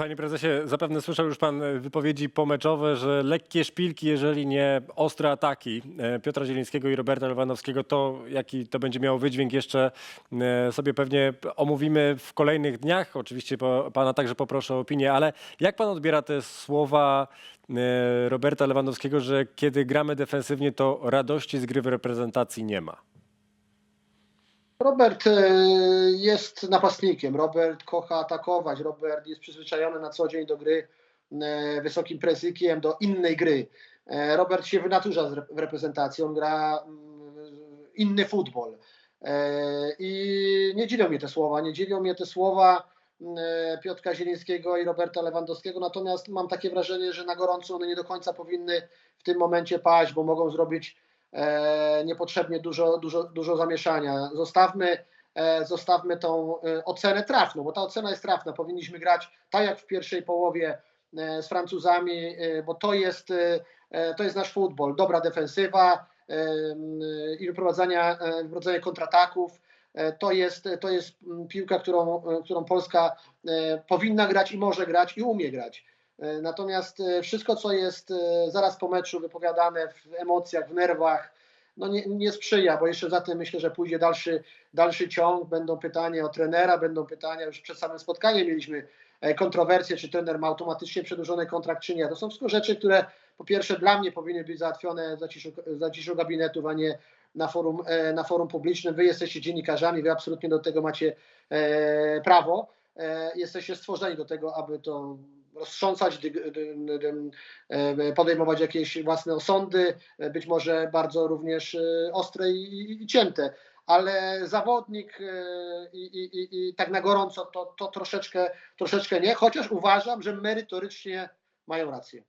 Panie prezesie, zapewne słyszał już pan e, wypowiedzi pomeczowe, że lekkie szpilki, jeżeli nie ostre ataki e, Piotra Zielińskiego i Roberta Lewandowskiego, to jaki to będzie miało wydźwięk jeszcze e, sobie pewnie omówimy w kolejnych dniach. Oczywiście pana także poproszę o opinię, ale jak pan odbiera te słowa Roberta Lewandowskiego, że kiedy gramy defensywnie, to radości z gry w reprezentacji nie ma? Robert e, jest napastnikiem. Robert kocha atakować. Robert jest przyzwyczajony na co dzień do gry e, wysokim presykiem, do innej gry. E, Robert się wynaturza w reprezentacji. On gra mm, inny futbol. I nie dziwią mnie te słowa. Nie dziwią mnie te słowa Piotra Zielińskiego i Roberta Lewandowskiego. Natomiast mam takie wrażenie, że na gorąco one nie do końca powinny w tym momencie paść, bo mogą zrobić niepotrzebnie dużo, dużo, dużo zamieszania. Zostawmy, e, zostawmy tą e, ocenę trafną, bo ta ocena jest trafna. Powinniśmy grać tak jak w pierwszej połowie e, z Francuzami, e, bo to jest, e, e, to jest nasz futbol. Dobra defensywa e, i wyprowadzania, e, wyprowadzanie kontrataków. E, To jest, to jest piłka, którą, e, którą Polska e, powinna grać i może grać i umie grać. E, Natomiast e, wszystko, co jest e, zaraz po meczu wypowiadane w emocjach, w nerwach, no nie, nie sprzyja, bo jeszcze za tym myślę, że pójdzie dalszy, dalszy ciąg. Będą pytania o trenera, będą pytania, już przed samym spotkaniem mieliśmy kontrowersje, czy trener ma automatycznie przedłużony kontrakt, czy nie. To są wszystko rzeczy, które po pierwsze dla mnie powinny być załatwione za ciszą, za ciszą gabinetów, a nie na forum, na forum publicznym. Wy jesteście dziennikarzami, wy absolutnie do tego macie prawo. Jesteście stworzeni do tego, aby to roztrząsać, e, podejmować jakieś własne osądy, e, być może bardzo również e, ostre i, cięte, ale zawodnik i, i, i, i tak na gorąco to, to troszeczkę, troszeczkę nie, chociaż uważam, że merytorycznie mają rację.